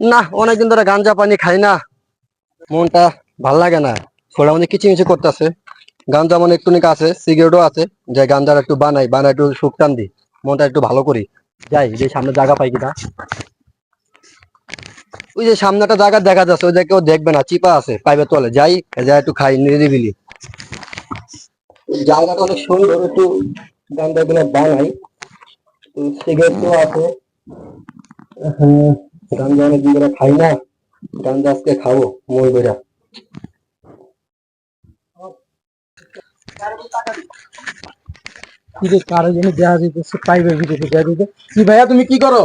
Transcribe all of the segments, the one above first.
না অনেকদিন ধরে গাঞ্জা পানি খাই না। মনটা ভালো লাগে না। শরীর আমাদের কিছু কিছু করতেছে। গাঞ্জা মানে একটু আছে সিগারেটও আছে। যে গাঞ্জার একটু বানাই বানাই একটু সুখ টান মনটা একটু ভালো করি। যাই যে সামনে জায়গা পাই কিনা। ওই যে সামনে একটা জায়গা দেখা যাচ্ছে ওই জায়গায় কেউ দেখবে না চিপা আছে পাইপের তলে। যাই যাই একটু খাই নিরিবিলি। জায়গাটা অনেক সুন্দর একটু গাঞ্জা গুলো বানাই সিগারেটও আছে। হ্যাঁ, গাঞ্জা অনেকদিন ধরে খাই না? গাঞ্জা আজকে খাব মই বেড়া কি রে কারও জন্য ভিতরে দেওয়া দিতে? কি ভাইয়া তুমি কি করো?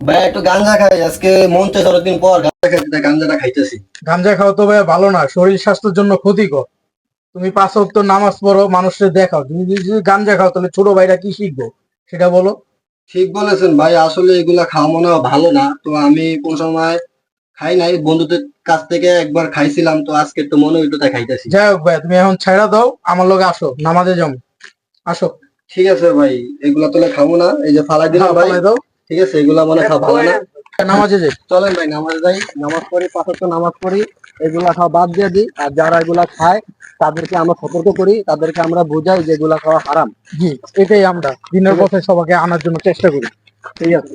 ভাই একটু গাঞ্জা খাই আজকে মন চাইছে অনেকদিন পর গাঞ্জা তাই গাঞ্জাটা খাইতেছি। গাঞ্জা খাওয়া তো ভাইয়া ভালো না শরীর স্বাস্থ্যের জন্য ক্ষতিকর। তুমি পাঁচ ওয়াক্ত নামাজ পড়ো মানুষের দেখাও। তুমি যদি যদি গাঞ্জা খাও তাহলে ছোট ভাইরা কি শিখব? সেটা বলো। ঠিক বলেছেন ভাই আসলে এগুলা খাওয়া মনে হয় ভালো না। তো আমি কোন সময় খাই নাই বন্ধুদের কাছ থেকে একবার খাইছিলাম তো আজকে তো মনে হইতো তাই খাইতেছি যাই হোক ভাই তুমি এখন ছেড়া দাও আমার লোক আসো নামাজে জম আসো। ঠিক আছে ভাই এগুলা তোলে খাব না এই যে ফালাই দিলাম ভাই। ঠিক আছে এগুলা মনে খাওয়া ভালো না। নামাজে যাই। চলেন ভাই নামাজ যাই। নামাজ পড়ি নামাজ পড়ি এগুলা খাওয়া বাদ দিয়ে দিই। আর যারা এগুলা খায় তাদেরকে আমরা সতর্ক করি তাদেরকে আমরা বুঝাই যে এগুলা খাওয়া হারাম। জি। এটাই আমরা দিনের পথে সবাইকে আনার জন্য চেষ্টা করি। ঠিক আছে।